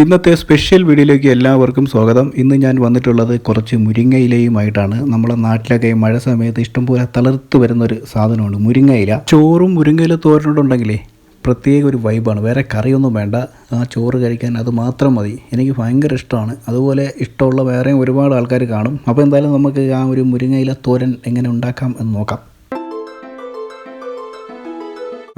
ഇന്നത്തെ സ്പെഷ്യൽ വീഡിയോയിലേക്ക് എല്ലാവർക്കും സ്വാഗതം. ഇന്ന് ഞാൻ വന്നിട്ടുള്ളത് കുറച്ച് മുരിങ്ങയിലയുമായിട്ടാണ്. നമ്മുടെ നാട്ടിലൊക്കെ മഴ സമയത്ത് ഇഷ്ടംപോലെ തളർത്ത് വരുന്ന ഒരു സാധനമാണ് മുരിങ്ങയില. ചോറും മുരിങ്ങയില തോരനോടുണ്ടെങ്കിലേ പ്രത്യേക ഒരു വൈബാണ് വേറെ കറിയൊന്നും വേണ്ട. ആ ചോറ് കഴിക്കാൻ അത് മാത്രം മതി. എനിക്ക് ഭയങ്കര ഇഷ്ടമാണ്. അതുപോലെ ഇഷ്ടമുള്ള വേറെയും ഒരുപാട് ആൾക്കാർ കാണും. അപ്പോൾ എന്തായാലും നമുക്ക് ആ ഒരു മുരിങ്ങയില തോരൻ എങ്ങനെ ഉണ്ടാക്കാം എന്ന് നോക്കാം.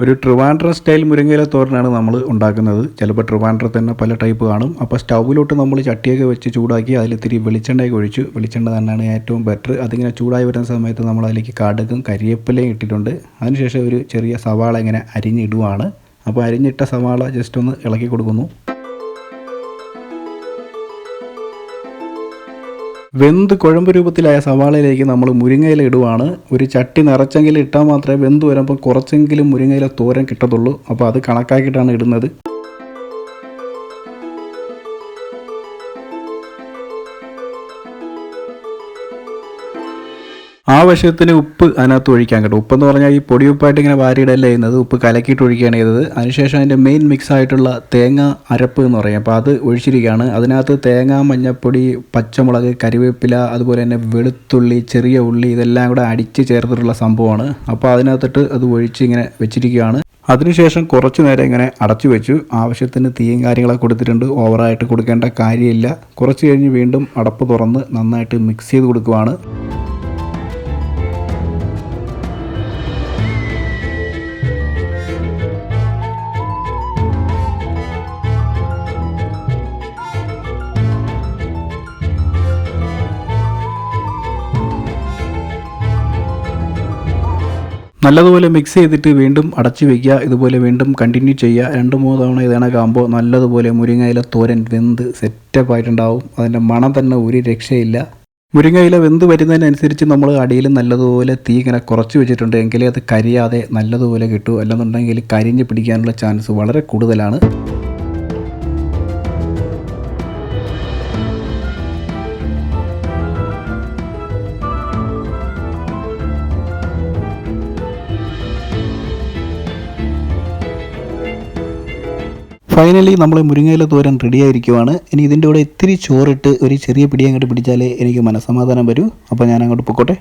ഒരു ട്രിവാൻഡ്ര സ്റ്റൈൽ മുരിങ്ങയില തോരനാണ് നമ്മൾ ഉണ്ടാക്കുന്നത്. ചിലപ്പോൾ ട്രിവാൻഡ്ര തന്നെ പല ടൈപ്പ് കാണും. അപ്പോൾ സ്റ്റൗവിലോട്ട് നമ്മൾ ചട്ടിയൊക്കെ വെച്ച് ചൂടാക്കി അതിൽ ഇത്തിരി വെളിച്ചെണ്ണയൊക്കെ ഒഴിച്ചു വെളിച്ചെണ്ണ തന്നെയാണ് ഏറ്റവും ബെറ്റർ അതിങ്ങനെ ചൂടായി വരുന്ന സമയത്ത് നമ്മൾ അതിലേക്ക് കടുകും കരിയേപ്പിലയും ഇട്ടിട്ടുണ്ട്. അതിനുശേഷം ഒരു ചെറിയ സവാള ഇങ്ങനെ അരിഞ്ഞിടുവാണ്. അപ്പോൾ അരിഞ്ഞിട്ട സവാള ജസ്റ്റ് ഒന്ന് ഇളക്കി കൊടുക്കുന്നു. വെന്ത് കുഴമ്പ് രൂപത്തിലായ സവാളയിലേക്ക് നമ്മൾ മുരിങ്ങയില ഇടുവാണ്. ഒരു ചട്ടി നിറച്ചെങ്കിലും ഇട്ടാൽ മാത്രമേ വെന്ത് വരുമ്പോൾ കുറച്ചെങ്കിലും മുരിങ്ങയില തോരൻ കിട്ടത്തുള്ളൂ. അപ്പോൾ അത് കണക്കാക്കിയിട്ടാണ് ഇടുന്നത്. ആവശ്യത്തിന് ഉപ്പ് അതിനകത്ത് ഒഴിക്കാൻ കേട്ടോ. ഉപ്പെന്ന് പറഞ്ഞാൽ ഈ പൊടി ഉപ്പായിട്ട് ഇങ്ങനെ വാരിയിടല്ല ചെയ്യുന്നത്. ഉപ്പ് കലക്കിയിട്ട് ഒഴിക്കുകയാണ് ചെയ്തത്. അതിനുശേഷം അതിന്റെ മെയിൻ മിക്സ് ആയിട്ടുള്ള തേങ്ങ അരപ്പ് എന്ന് പറയും. അപ്പോൾ അത് ഒഴിച്ചിരിക്കുകയാണ്. അതിനകത്ത് തേങ്ങ മഞ്ഞപ്പൊടി പച്ചമുളക് കരിവേപ്പില അതുപോലെ തന്നെ വെളുത്തുള്ളി ചെറിയ ഉള്ളി ഇതെല്ലാം കൂടെ അടിച്ച് ചേർത്തിട്ടുള്ള സംഭവമാണ്. അപ്പോൾ അതിനകത്തിട്ട് അത് ഒഴിച്ച് ഇങ്ങനെ വെച്ചിരിക്കുകയാണ്. അതിനുശേഷം കുറച്ച് നേരം ഇങ്ങനെ അടച്ചു വെച്ചു. ആവശ്യത്തിന് തീയും കാര്യങ്ങളൊക്കെ കൊടുത്തിട്ടുണ്ട്. ഓവറായിട്ട് കൊടുക്കേണ്ട കാര്യമില്ല. കുറച്ച് കഴിഞ്ഞ് വീണ്ടും അടപ്പ് തുറന്ന് നന്നായിട്ട് മിക്സ് ചെയ്ത് കൊടുക്കുവാണ്. നല്ലതുപോലെ മിക്സ് ചെയ്തിട്ട് വീണ്ടും അടച്ചു വയ്ക്കുക ഇതുപോലെ വീണ്ടും കണ്ടിന്യൂ ചെയ്യുക. രണ്ട് മൂന്ന് തവണ ഇതണക്കാകുമ്പോൾ നല്ലതുപോലെ മുരിങ്ങയില തോരൻ വെന്ത് സെറ്റപ്പ് ആയിട്ടുണ്ടാവും. അതിന്റെ മണം തന്നെ ഒരു രക്ഷയില്ല. മുരിങ്ങയില വെന്ത് വരുന്നതിനനുസരിച്ച് നമ്മൾ അടിയിൽ നല്ലതുപോലെ തീ ഇങ്ങനെ കുറച്ച് വെച്ചിട്ടുണ്ട്. എങ്കിലേ അത് കരിയാതെ നല്ലതുപോലെ കിട്ടൂ. അല്ലെന്നുണ്ടെങ്കിൽ കരിഞ്ഞ് പിടിക്കാനുള്ള ചാൻസ് വളരെ കൂടുതലാണ്. ഫൈനലി നമ്മൾ മുരിങ്ങയില തോരൻ റെഡി ആയിരിക്കുവാണ്. ഇനി ഇതിന്റെ കൂടെ ഇത്തിരി ചോറിട്ട് ഒരു ചെറിയ പിടി അങ്ങോട്ട് പിടിച്ചാലേ എനിക്ക് മനസ്സമാധാനം വരൂ. അപ്പോൾ ഞാൻ അങ്ങോട്ട് പൊക്കോട്ടെ.